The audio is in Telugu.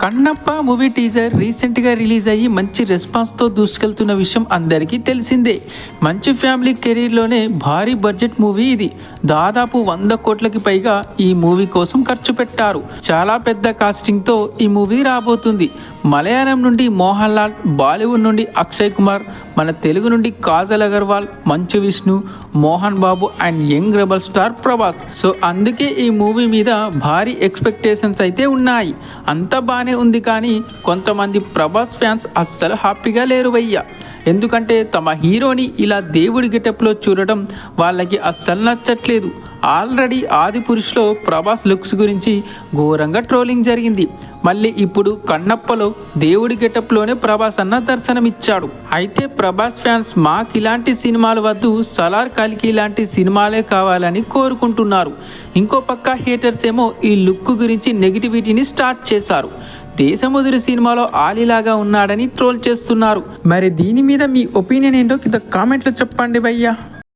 కన్నప్ప మూవీ టీజర్ రీసెంట్గా రిలీజ్ అయ్యి మంచి రెస్పాన్స్తో దూసుకెళ్తున్న విషయం అందరికీ తెలిసిందే. మంచి ఫ్యామిలీ కెరీర్లోనే భారీ బడ్జెట్ మూవీ ఇది. దాదాపు వంద కోట్లకి పైగా ఈ మూవీ కోసం ఖర్చు పెట్టారు. చాలా పెద్ద కాస్టింగ్తో ఈ మూవీ రాబోతుంది. మలయాళం నుండి మోహన్ లాల్ బాలీవుడ్ నుండి అక్షయ్ కుమార్ మన తెలుగు నుండి Kajal Aggarwal Manchu Vishnu Mohan Babu and young rebel star Prabhas. So అందుకే ఈ మూవీ మీద భారీ ఎక్స్పెక్టేషన్స్ అయితే ఉన్నాయి. అంత బాగానే ఉంది కానీ కొంతమంది ప్రభాస్ ఫ్యాన్స్ అస్సలు హ్యాపీగా లేరు వయ్యా ఎందుకంటే తమ హీరోని ఇలా దేవుడి గెటప్లో చూడడం వాళ్ళకి అస్సలు నచ్చట్లేదు. ఆల్రెడీ ఆది పురుషులో ప్రభాస్ లుక్స్ గురించి ఘోరంగా ట్రోలింగ్ జరిగింది. మళ్ళీ ఇప్పుడు కన్నప్పలో దేవుడి గెటప్లోనే ప్రభాస్ అన్న దర్శనమిచ్చాడు. అయితే ప్రభాస్ ఫ్యాన్స్ మాకు ఇలాంటి సినిమాలు వద్దు సలార్ కలికి ఇలాంటి సినిమాలే కావాలని కోరుకుంటున్నారు. ఇంకో పక్క హేటర్స్ ఏమో ఈ లుక్ గురించి నెగిటివిటీని స్టార్ట్ చేశారు. దేశముదురి సినిమాలో ఆలీలాగా ఉన్నాడని ట్రోల్ చేస్తున్నారు. మరి దీని మీద మీ ఒపీనియన్ ఏంటో కింద కామెంట్లో చెప్పండి భయ్యా.